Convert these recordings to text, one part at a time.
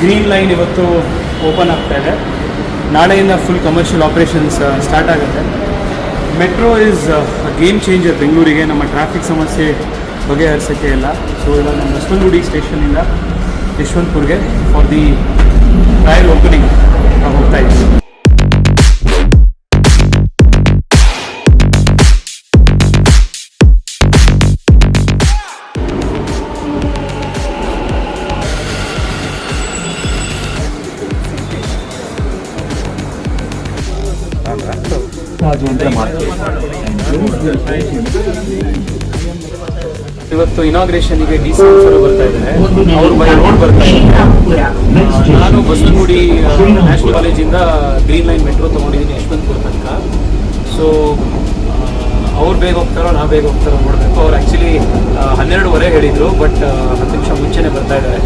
Green line ಇವತ್ತು open ಆಗ್ತಾ ಇದೆ. ನಾಳೆಯಿಂದ ಫುಲ್ ಕಮರ್ಷಿಯಲ್ ಆಪರೇಷನ್ಸ್ ಸ್ಟಾರ್ಟ್ ಆಗುತ್ತೆ. ಮೆಟ್ರೋ ಇಸ್ ಗೇಮ್ ಚೇಂಜರ್ ಬೆಂಗಳೂರಿಗೆ. ನಮ್ಮ ಟ್ರಾಫಿಕ್ ಸಮಸ್ಯೆ ಬಗೆಹರಿಸೋಕ್ಕೆ ಇಲ್ಲ. ಸೊ ಇವಾಗ ನಮ್ಮ ಸ್ಟೇಷನ್ ಸ್ಟೇಷನಿಂದ ಯಶವಂತಪುರ್ಗೆ ಫಾರ್ ದಿ ಟ್ರಯಲ್ ಓಪನಿಂಗ್ ಹೋಗ್ತಾ ಇದ್ದೀವಿ. ಇವತ್ತು ಇನಾಗ್ರೇಷನ್ಗೆ ಡಿ ಬರ್ತಾ ಇದ್ದಾರೆ. ನಾನು ಬಸವನಗುಡಿ ನ್ಯಾಷನಲ್ ಕಾಲೇಜಿಂದ ಗ್ರೀನ್ ಲೈನ್ ಮೆಟ್ರೋ ತಗೊಂಡಿದ್ದೀನಿ, ಯಶವಂತಪುರ ತನಕ. ಸೊ ಅವ್ರು ಬೇಗ ಹೋಗ್ತಾರೋ ನಾ ಬೇಗ ಹೋಗ್ತಾರೋ ನೋಡಬೇಕು. ಅವ್ರು ಆ್ಯಕ್ಚುಲಿ ಹನ್ನೆರಡುವರೆ ಹೇಳಿದರು ಬಟ್ ಹತ್ತು ನಿಮಿಷ ಮುಂಚೆನೇ ಬರ್ತಾ ಇದ್ದಾರೆ.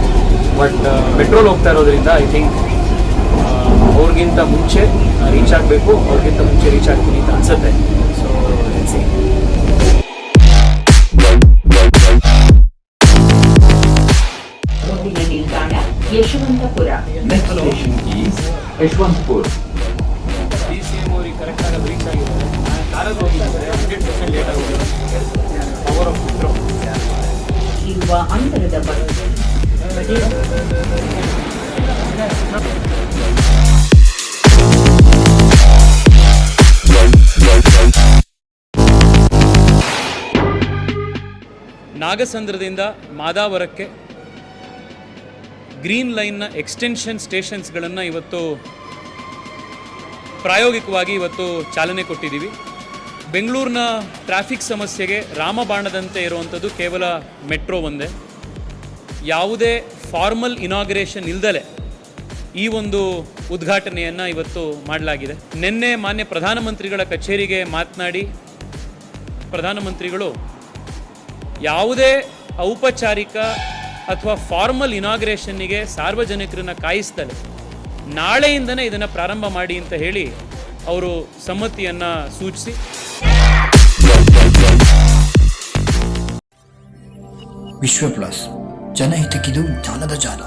ಬಟ್ ಮೆಟ್ರೋಲ್ ಹೋಗ್ತಾ ಇರೋದ್ರಿಂದ ಐ ಥಿಂಕ್ ಅವ್ರಿಗಿಂತ ಮುಂಚೆ ರೀಚ್ ಆಗಬೇಕು ಅವ್ರಿಗಿಂತ ಮುಂಚೆ ರೀಚ್ ಆಗ್ತೀನಿ ಅಂತ ಅನ್ಸುತ್ತೆ. So Yeshwantpur Next station is Yeshwantpur. D C M ಅವ್ರಿಗೆ ಕರೆಕ್ಟಾಗಿ ಅದು ರೀಚ್ ಆಗಿದ್ದಾರೆ ಕಾರಲ್ಲಿ ಹೋಗಿದ್ದಾರೆ ಹಂಡ್ರೆಡ್ ಪರ್ಸೆಂಟ್ ಲೇಟ್ ಆಗಿದೆ ಪವರ್ ಆಫ್ ಇರುವ ಅಂತರದ ಬಗ್ಗೆ. ನಾಗಸಂದ್ರದಿಂದ ಮಾದಾವರಕ್ಕೆ ಗ್ರೀನ್ ಲೈನ್ನ ಎಕ್ಸ್ಟೆನ್ಷನ್ ಸ್ಟೇಷನ್ಸ್ಗಳನ್ನು ಇವತ್ತು ಪ್ರಾಯೋಗಿಕವಾಗಿ ಇವತ್ತು ಚಾಲನೆ ಕೊಟ್ಟಿದ್ದೀವಿ. ಬೆಂಗಳೂರಿನ ಟ್ರಾಫಿಕ್ ಸಮಸ್ಯೆಗೆ ರಾಮಬಾಣದಂತೆ ಇರುವಂಥದ್ದು ಕೇವಲ ಮೆಟ್ರೋ ಒಂದೇ. ಯಾವುದೇ ಫಾರ್ಮಲ್ ಇನಾಗ್ರೇಷನ್ ಇಲ್ದಲೆ ಈ ಒಂದು ಉದ್ಘಾಟನೆಯನ್ನು ಇವತ್ತು ಮಾಡಲಾಗಿದೆ. ನಿನ್ನೆ ಮಾನ್ಯ ಪ್ರಧಾನಮಂತ್ರಿಗಳ ಕಚೇರಿಗೆ ಮಾತನಾಡಿ ಪ್ರಧಾನಮಂತ್ರಿಗಳು ಯಾವುದೇ ಔಪಚಾರಿಕ ಅಥವಾ ಫಾರ್ಮಲ್ ಇನಾಗ್ರೇಷನ್ನಿಗೆ ಸಾರ್ವಜನಿಕರನ್ನ ಕಾಯಿಸ್ತಾರೆ ನಾಳೆಯಿಂದನೇ ಇದನ್ನು ಪ್ರಾರಂಭ ಮಾಡಿ ಅಂತ ಹೇಳಿ ಅವರು ಸಮ್ಮತಿಯನ್ನು ಸೂಚಿಸಿ. ವಿಶ್ವ ಪ್ಲಸ್ ಜನಹಿತಕ್ಕಿದು ಜಾಲದ ಜಾಲ.